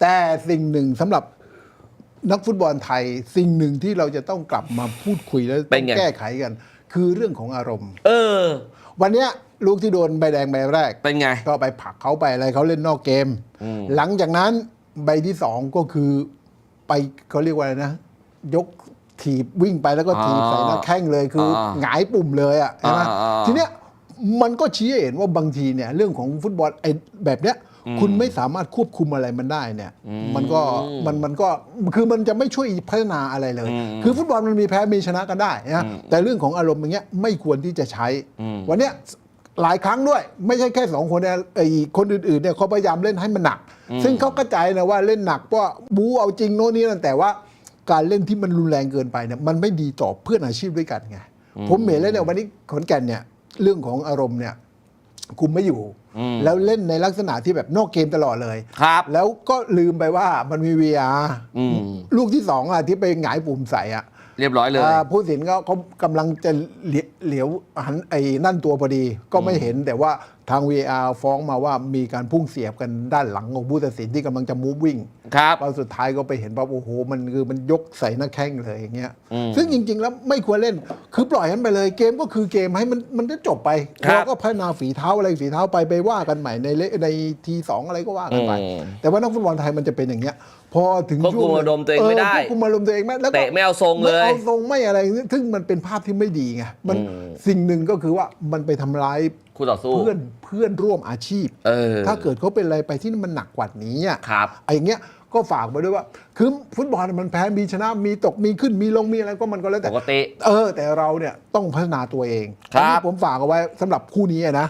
แต่สิ่งหนึ่งสำหรับนักฟุตบอลไทยสิ่งหนึ่งที่เราจะต้องกลับมาพูดคุยแล้วเป็ต้อนงไง แก้ไขกัน คือเรื่องของอารมณ์ เออ วันเนี้ยลูกที่โดนใบแดงใบแรก เป็นไง ก็ไปผลักเขาไปอะไรเขาเล่นนอกเกม หลังจากนั้นใบที่สองก็คือไปเขาเรียกว่าอะไรนะ ยกถีบวิ่งไปแล้วก็ถีบอ๋อใส่หน้าแข้งเลยคือออหงายปุ่มเลยอะใช่ไหมอ่าอ่า ทีเนี้ยมันก็ชี้ให้เห็นว่าบางทีเนี่ยเรื่องของฟุตบอลไอ้แบบเนี้ย คุณไม่สามารถควบคุมอะไรมันได้เนี่ย มันก็มันมันก็คือมันจะไม่ช่วยพัฒนาอะไรเลย คือฟุตบอลมันมีแพ้มีชนะกันได้นะแต่เรื่องของอารมณ์อย่างเงี้ยไม่ควรที่จะใช้ วันเนี้ยหลายครั้งด้วย ไม่ใช่แค่สองคนนะไอ้คนอื่นๆเนี่ยเขาพยายามเล่นให้มันหนัก ซึ่งเขาเข้าใจนะว่าเล่นหนักเพราะบูเอาจริงโน่นนี่นั่นแต่ว่าการเล่นที่มันรุนแรงเกินไปเนี่ยมันไม่ดีต่อเพื่อนอาชีพด้วยกันไงผมเห็นแล้วเนี่ยวันนี้ขอนแก่นเนี่ยเรื่องของอารมณ์เนี่ย คุมไม่อยู่ แล้วเล่นในลักษณะที่แบบนอกเกมตลอดเลย ครับ แล้วก็ลืมไปว่ามันมี VR อืม ลูกที่สองอะที่ไปหงายปุ่มใส่อะเรียบร้อยเลย อ่าผู้สินก็เขากำลังจะเหลียเหลียวหันไอ้นั่นตัวพอดีก็ไม่เห็นแต่ว่า ทาง VR ฟ้องมาว่ามีการพุ่งเสียบกันด้านหลังของผู้ตัดสินที่กำลังจะมูฟวิ่งครับตอนสุดท้ายก็ไปเห็นว่าโอ้โห มันคือมันยกใส่หน้าแข้งเลยอย่างเงี้ยซึ่งจริง ๆ แล้วไม่ควรเล่น คือปล่อยมันไปเลย เกมก็คือเกมให้มันมันจะจบไปครับเราก็พัฒนาฝีเท้าอะไรฝีเท้าไปไปว่ากันใหม่ในเลในทีสองอะไรก็ว่ากันไป อืมแต่ว่านักฟุตบอลไทยมันจะเป็นอย่างเงี้ย พอถึงควบคุมช่วงอารมณ์ตัวเองไม่ได้ ควบคุมอารมณ์ตัวเองไม่แล้วก็ เตะไม่เอาทรงเลยไม่เอาทรงไม่อะไร ซึ่งมันเป็นภาพที่ไม่ดีไง มันสิ่งหนึ่งก็คือว่ามันไปทำร้ายคู่ต่อสู้ เพื่อนเพื่อนร่วมอาชีพ เออ ถ้าเกิดเขาเป็นอะไรไปที่มันหนักกว่านี้อะครับ ไอ้อย่างเงี้ยก็ฝากไปด้วยว่า คือฟุตบอลมันแพ้มีชนะมีตกมีขึ้นมีลงมีอะไรก็มันก็แล้วปแต่กติ เออ แต่เราเนี่ยต้องพัฒนาตัวเองครับ อันนี้ผมฝากเอาไว้สำหรับคู่นี้นะ